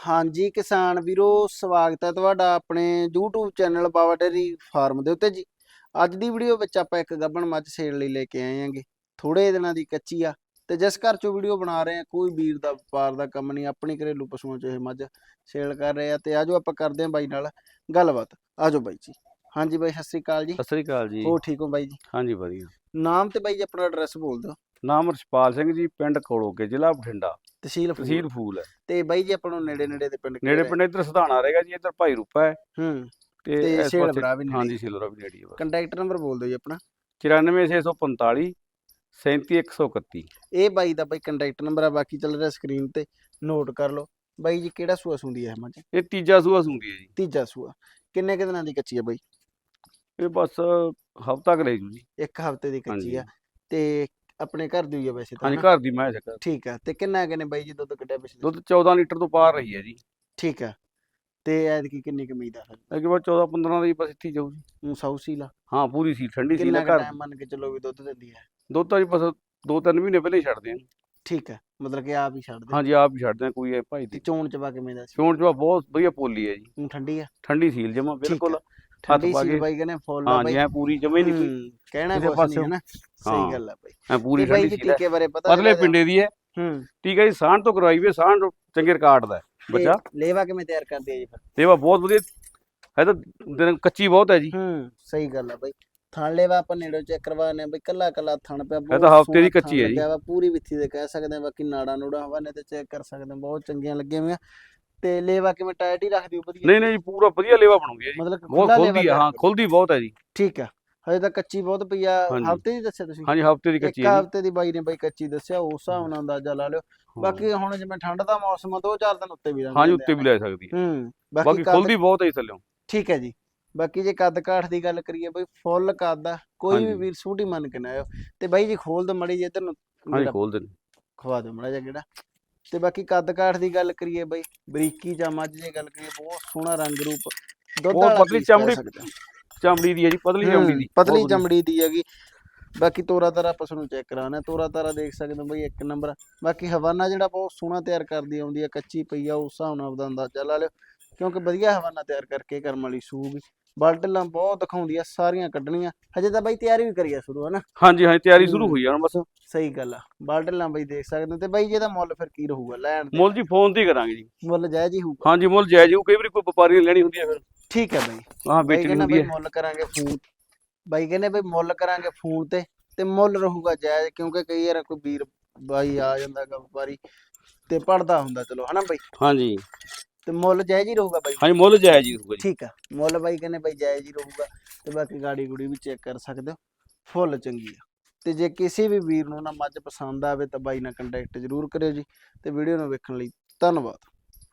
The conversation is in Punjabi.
ਹਾਂਜੀ ਕਿਸਾਨ ਵੀਰੋ ਸਵਾਗਤ ਹੈ ਤੁਹਾਡਾ ਆਪਣੇ YouTube channel Bawa dairy farm ਦੇ ਉੱਤੇ ਜੀ। ਅੱਜ ਦੀ ਵੀਡੀਓ ਵਿੱਚ ਆਪਾਂ ਇੱਕ ਗੱਭਣ ਮੱਝ ਸੇਲ ਲਈ ਲੈ ਕੇ ਆਏ ਆਂਗੇ ਥੋੜੇ ਦਿਨਾਂ ਦੀ ਕੱਚੀ ਆ ਤੇ ਜਿਸ ਘਰ ਚੋਂ ਵੀਡੀਓ ਬਣਾ ਰਹੇ ਆ ਕੋਈ ਵੀਰ ਦਾ ਵਪਾਰ ਦਾ ਕੰਮ ਨਹੀਂ ਆਪਣੀ ਘਰੇਲੂ ਪਸ਼ੂਆਂ ਚੋਂ ਇਹ ਮੱਝ ਸੇਲ ਕਰ ਰਹੇ ਆ ਤੇ ਆਜੋ ਆਪਾਂ ਕਰਦੇ ਆਂ ਬਾਈ ਨਾਲ ਗੱਲਬਾਤ। ਆਜੋ ਬਾਈ ਜੀ। ਹਾਂਜੀ ਬਾਈ ਸਤਿ ਸ੍ਰੀ ਅਕਾਲ ਜੀ। ਸਤਿ ਸ੍ਰੀ ਅਕਾਲ ਜੀ। ਹੋ ਠੀਕ ਹੋ ਬਾਈ ਜੀ? ਹਾਂਜੀ ਵਧੀਆ। ਨਾਮ ਤੇ ਬਾਈ ਜੀ ਆਪਣਾ ਐਡਰੈਸ ਬੋਲ ਦਿਓ। ਨਾਮ ਰਛਪਾਲ ਸਿੰਘ ਜੀ ਪਿੰਡ ਕੋਲੋਕੇ ਜ਼ਿਲ੍ਹਾ ਬਠਿੰਡਾ। ਤਹਿਸੀਲ ਫੂਲ। ਤਹਿਸੀਲ ਫੂਲ ਹੈ। ਤੇ ਬਾਈ ਜੀ ਆਪਾਂ ਨੂੰ ਨੇੜੇ ਨੇੜੇ ਦੇ ਪਿੰਡ ਨੇੜੇ? ਪਿੰਡ ਇੱਧਰ ਸਧਾਣਾ ਰਹੇਗਾ ਜੀ ਇੱਧਰ ਭਾਈ ਰੂਪਾ ਹੈ। ਹੂੰ ਤੇ ਇਸ ਪਾਸੇ- ਭਰਾ ਵੀ ਨੇੜੇ। ਹਾਂਜੀ ਸਿਲਰਾ ਵੀ ਨੇੜੇ ਹੀ ਹੈ ਕੰਟੈਕਟ ਨੰਬਰ ਬੋਲ ਦਿਓ ਜੀ ਆਪਣਾ। 94645 37131 ਇਹ ਬਾਈ ਦਾ ਬਾਈ ਕੰਟੈਕਟ ਨੰਬਰ ਆ ਬਾਕੀ ਚੱਲ ਰਿਹਾ ਸਕਰੀਨ ਤੇ ਨੋਟ ਕਰ ਲਓ। ਬਾਈ ਜੀ ਕਿਹੜਾ ਸੂਆ ਸੁੰਦੀ ਹੈ ਮੱਝ? ਇਹ ਤੀਜਾ ਸੂਆ ਸੁੰਦੀ ਹੈ ਜੀ। ਤੀਜਾ ਸੂਆ। ਕਿੰਨੇ ਕੁ ਦਿਨਾਂ ਦੀ ਕੱਚੀ ਹੈ ਬਾਈ? ਇਹ ਬਸ ਹਫਤਾ ਕੁ ਲੈ ਜੂ ਜੀ। ਇੱਕ ਹਫ਼ਤੇ ਦੀ ਕੱਚੀ ਆ। ਤੇ ਆਪਣੇ ਘਰ ਦੀ ਹੋਈ ਆ ਵੈਸੇ ਤਾਂ ਹਾਂਜੀ? ਘਰ ਦੀ ਮੈਂ ਸਕਾ ਠੀਕ ਆ ਤੇ ਕਿੰਨਾ ਕਿੰਨੇ ਬਾਈ ਜੀ ਦੁੱਧ ਕੱਢਿਆ ਪਿਛਲੇ? ਦੁੱਧ 14 ਲੀਟਰ ਤੋਂ ਪਾਰ ਰਹੀ ਹੈ ਜੀ। ਠੀਕ ਆ ਤੇ ਐਤਕੀ ਕਿੰਨੀ ਕੁ ਉਮੀਦ ਆ ਫਿਰ? ਇਹ ਬਾਅਦ 14 15 ਦੀ ਬਸ ਇੱਥੇ ਹੀ ਜਾਊ ਜੀ ਊਂ ਸੌ ਸੀਲਾ ਹਾਂ ਪੂਰੀ ਸੀ ਠੰਡੀ ਸੀ ਕਿੰਨਾ ਨਾ ਕੁ ਘਰ ਟਾਈਮ ਮੰਨ ਕੇ ਚੱਲੋ ਵੀ ਦੁੱਧ ਦਿੰਦੀ ਹੈ? ਦੁੱਧ ਤਾਂ ਜੀ ਬਸ ਦੋ ਤਿੰਨ ਮਹੀਨੇ ਪਹਿਲਾਂ ਹੀ ਛੱਡਦੇ ਆ ਠੀਕ ਆ ਮਤਲਬ ਕਿ ਆਪ ਹੀ ਛੱਡ ਦੇ ਹਾਂਜੀ ਆਪ ਹੀ ਛੱਡਦੇ ਆ ਕੋਈ ਇਹ ਭਾਈ ਤੇ ਦੀ। ਚੋਣ ਚਵਾ ਕਿਵੇਂ ਦਾ ਸੀ? ਚੋਣ ਚਵਾ ਬਹੁਤ ਵਧੀਆ ਪੋਲੀ ਹੈ ਜੀ। ਊਂ ਠੰਡੀ ਆ? ਠੰਡੀ ਸੀਲ ਜਮਾ ਬਿਲਕੁਲ। ਠੰਡੀ ਪਾ ਕੇ- ਬਾਈ ਕਹਿੰਦੇ ਫੁੱਲ ਆ ਹਾਂਜੀ ਬਾਈ। ਐ ਪੂਰੀ ਜਮੇ ਨਹੀਂ ਕੋਈ ਹੂੰ, ਕਹਿਣਾ ਕਿਸੇ ਕੁਛ ਨਹੀਂ ਪਾਸਿਓਂ। ਹੈ ਨਾ ਸਹੀ ਹਾਂ। ਗੱਲ ਆ ਬਾਈ। ਐ ਪੂਰੀ ਤੇ ਬਾਈ ਠੰਡੀ ਜੀ ਸੀਲ ਹੈ। ਟੀਕੇ ਬਾਰੇ ਪਤਾ ਪਤਲੇ? ਪਿੰਡੇ ਦੀ ਹੈ। ਹੂੰ। ਠੀਕ ਹੈ ਜੀ ਸਾਂਢ ਤੋਂ ਕਰਵਾਈ ਵੀ ਸਾਂਢ ਚੰਗੇ ਰਿਕਾਰਡ ਦਾ ਹੈ। ਬੱਚਾ। ਤੇ ਲੇਵਾ ਕਿਵੇਂ ਤਿਆਰ ਕਰਦੇ ਆ ਜੀ ਫਿਰ? ਸੇਵਾ ਬਹੁਤ ਵਧੀਆ। ਹੈ ਤਾਂ ਦਿਨ ਕੱਚੀ ਬਹੁਤ ਹੈ ਜੀ। ਹੂੰ ਸਹੀ ਗੱਲ ਆ ਬਾਈ। ਥਣ ਲੇਵਾ ਆਪਾਂ ਨੇੜੋਂ ਚੈੱਕ ਕਰਵਾਨੇ ਬਈ। ਕੱਲਾ ਕੱਲਾ ਥਣ ਪਿਆ ਤਾਂ ਬਹੁਤ ਹਫ਼ਤੇ ਦੀ ਸੋਹਣਾ ਕੱਚੀ ਥਣ ਹੈ ਜੀ। ਲੱਗਿਆ ਵਾ, ਪੂਰੀ ਵਿੱਥੀ ਦੇ ਕਹਿ ਸਕਦੇ ਆ ਬਾਕੀ ਨਾੜਾ ਨੂੜਾ ਹਵਾਨੇ ਤੇ ਚੈੱਕ ਕਰ ਸਕਦੇ ਆ ਬਹੁਤ ਚੰਗੀਆਂ ਲੱਗੀਆਂ ਹੋਈਆਂ। ਤੇ ਲੇਵਾ ਕਿਵੇਂ ਟਾਇਟ ਹੀ ਰੱਖਦੀ ਹੋ? ਵਧੀਆ? ਨਹੀਂ ਨਹੀਂ ਜੀ ਪੂਰਾ ਵਧੀਆ ਲੇਵਾ ਬਣੂਗੀ ਜੀ। ਮਤਲਬ ਬਹੁਤ ਖੁੱਲਾ ਖੁੱਲਦੀ ਹੈ ਲੇਵਾ ਹਾਂ ਖੁੱਲਦੀ ਬਹੁਤ ਹੈ ਜੀ। ਠੀਕ ਆ। ਹਜੇ ਤਾਂ ਕੱਚੀ ਬਹੁਤ ਪਈ ਆ। ਹਾਂਜੀ। ਹਫ਼ਤੇ ਦੀ ਦੱਸਿਆ ਤੁਸੀਂ? ਹਾਂਜੀ ਹਫ਼ਤੇ ਦੀ ਇੱਕ ਕੱਚੀ ਹੈ ਜੀ। ਹਫ਼ਤੇ ਦੀ ਬਾਈ ਨੇ ਬਾਈ ਕੱਚੀ ਦੱਸਿਆ ਉਸ ਹਿਸਾਬ ਨਾਲ ਅੰਦਾਜ਼ਾ ਲਾ ਲਿਓ। ਬਾਕੀ ਹੁਣ ਜਿਵੇਂ ਠੰਡ ਦਾ ਮੌਸਮ ਆ ਦੋ ਚਾਰ ਦਿਨ ਉੱਤੇ ਵੀ ਲੰਘ ਹਾਂਜੀ ਉੱਤੇ ਵੀ। ਲੈ ਸਕਦੀ ਹੈ। ਹੂੰ ਬਾਕੀ ਬਾਕੀ ਕੱਦ ਖੁੱਲਦੀ ਬਹੁਤ ਹੈ ਜੀ ਥੱਲੇ। ਠੀਕ ਹੈ ਜੀ। ਬਾਕੀ ਜੇ ਕੱਦ ਕਾਠ ਦੀ ਗੱਲ ਕਰੀਏ ਬਈ ਫੁੱਲ ਕੱਦ ਆ ਕੋਈ ਵੀ ਹਾਂਜੀ। ਵੀਰ ਸੂਟੀ ਮੰਨ ਕੇ ਨਾ ਆਇਓ। ਤੇ ਬਾਈ ਜੀ ਖੋਲ ਦੋ ਮੜੀ ਜੇ ਇਧਰ ਨੂੰ। ਹਾਂਜੀ ਖੋਲ ਦੇ ਖਵਾ ਦਿਓ ਮੜਾ ਕਿਹੜਾ ਤੇ ਬਾਕੀ ਕੱਦ ਕਾਠ ਦੀ ਗੱਲ ਕਰੀਏ ਬਈ ਬਰੀਕੀ ਜਾਂ ਮੱਝ ਦੀ ਗੱਲ ਕਰੀਏ ਬਹੁਤ ਸੋਹਣਾ ਰੰਗ ਰੂਪ ਦੁੱਧ ਬਹੁਤ ਵਾਲਾ ਪਤਲੀ ਪੀਸ ਚਮੜੀ ਹਾਂ। ਚਮੜੀ ਦੀ ਹੈ ਜੀ ਪਤਲੀ ਚਮੜੀ ਹੂੰ, ਦੀ ਪਤਲੀ। ਚਮੜੀ ਦੀ ਹੈਗੀ ਬਾਕੀ ਤੋਰਾ ਤਾਰਾ ਆਪਾਂ ਤੁਹਾਨੂੰ ਚੈੱਕ ਕਰਾਉਣਾ ਤੋਰਾ ਤਾਰਾ ਦੇਖ ਸਕਦੇ ਹੋ ਬਈ ਇੱਕ ਨੰਬਰ ਬਾਕੀ ਹਵਾਨਾ ਜਿਹੜਾ ਬਹੁਤ ਸੋਹਣਾ ਤਿਆਰ ਕਰਦੀ ਆਉਂਦੀ ਆ ਕੱਚੀ ਪਈ ਆ ਉਸ ਹਿਸਾਬ ਨਾਲ ਉਹਦਾ ਅੰਦਾਜ਼ਾ ਲਾ ਲਿਓ ਕਿਉਂਕਿ ਵਧੀਆ ਹਵਾਨਾ ਤਿਆਰ ਕਰਕੇ ਕਰਮ ਵਾਲੀ ਸੂਗੀ ਬਲਟਲਾਂ ਬਹੁਤ ਦਿਖਾਉਂਦੀ ਆ ਸਾਰੀਆਂ ਕੱਢਣੀਆਂ। ਹਜੇ ਤਾਂ ਬਾਈ ਤਿਆਰੀ ਵੀ ਕਰੀ ਆ ਸ਼ੁਰੂ ਹਨਾ? ਹਾਂਜੀ ਹਾਂਜੀ ਤਿਆਰੀ ਸ਼ੁਰੂ। ਹੋਈ ਆ ਹੁਣ ਬਸ। ਸਹੀ ਗੱਲ ਆ। ਬਲਟਲਾਂ ਬਾਈ ਦੇਖ ਸਕਦੇ ਹੋ ਤੇ ਬਾਈ ਜੀ ਇਹਦਾ ਮੁੱਲ ਫਿਰ ਕੀ ਰਹੂਗਾ ਲੈਣ ਤੇ? ਮੁੱਲ ਜੀ ਫੋਨ ਤੇ ਹੀ ਕਰਾਂਗੇ ਜੀ। ਮੁੱਲ ਜਾਇਜ਼ ਹੀ ਹੋਊਗਾ। ਹਾਂਜੀ ਮੁੱਲ ਜਾਇਜ਼ ਹੋਊ ਕਈ ਵਾਰੀ ਕੋਈ ਵਪਾਰੀ ਨੇ ਲੈਣੀ ਹੁੰਦੀ ਹੈ ਫਿਰ। ਠੀਕ ਹੈ ਬਾਈ। ਹਾਂ ਬਾਈ ਵੇਚਣੀ ਕਹਿੰਦਾ ਹੁੰਦੀ ਬਈ ਹੈ ਮੁੱਲ ਕਰਾਂਗੇ ਫੋਨ। ਬਾਈ ਕਹਿੰਦੇ ਬਈ ਮੁੱਲ ਕਰਾਂਗੇ ਫੋਨ ਤੇ ਤੇ ਮੁੱਲ ਰਹੂਗਾ ਜਾਇਜ਼ ਕਿਉਂਕਿ ਕਈ ਵਾਰ ਕੋਈ ਵੀਰ ਬਾਈ ਆ ਜਾਂਦਾ ਗਾ ਵਪਾਰੀ ਤੇ ਪੜਦਾ ਹੁੰਦਾ ਚਲੋ ਹਨਾ ਬਾਈ? ਹਾਂਜੀ। ਤੇ ਮੁੱਲ ਜਾਇਜ਼ ਹੀ ਰਹੂਗਾ ਬਾਈ। ਹਾਂਜੀ ਮੁੱਲ ਜਾਇਜ਼ ਹੀ ਹੋਊਗਾ ਜੀ। ਠੀਕ ਆ ਮੁੱਲ ਬਾਈ ਕਹਿੰਦੇ ਬਾਈ ਜਾਇਜ਼ ਹੀ ਰਹੂਗਾ ਤੇ ਬਾਕੀ ਗਾੜੀ ਗੁੜੀ ਵੀ ਚੈੱਕ ਕਰ ਸਕਦੇ ਹੋ ਫੁੱਲ ਚੰਗੀ ਆ। ਤੇ ਜੇ ਕਿਸੇ ਵੀ ਵੀਰ ਨੂੰ ਨਾ ਮੱਝ ਪਸੰਦ ਆਵੇ ਤਾਂ ਬਾਈ ਨਾਲ ਕੰਟੈਕਟ ਜ਼ਰੂਰ ਕਰਿਓ ਜੀ ਤੇ ਵੀਡੀਓ ਨੂੰ ਵੇਖਣ ਲਈ ਧੰਨਵਾਦ।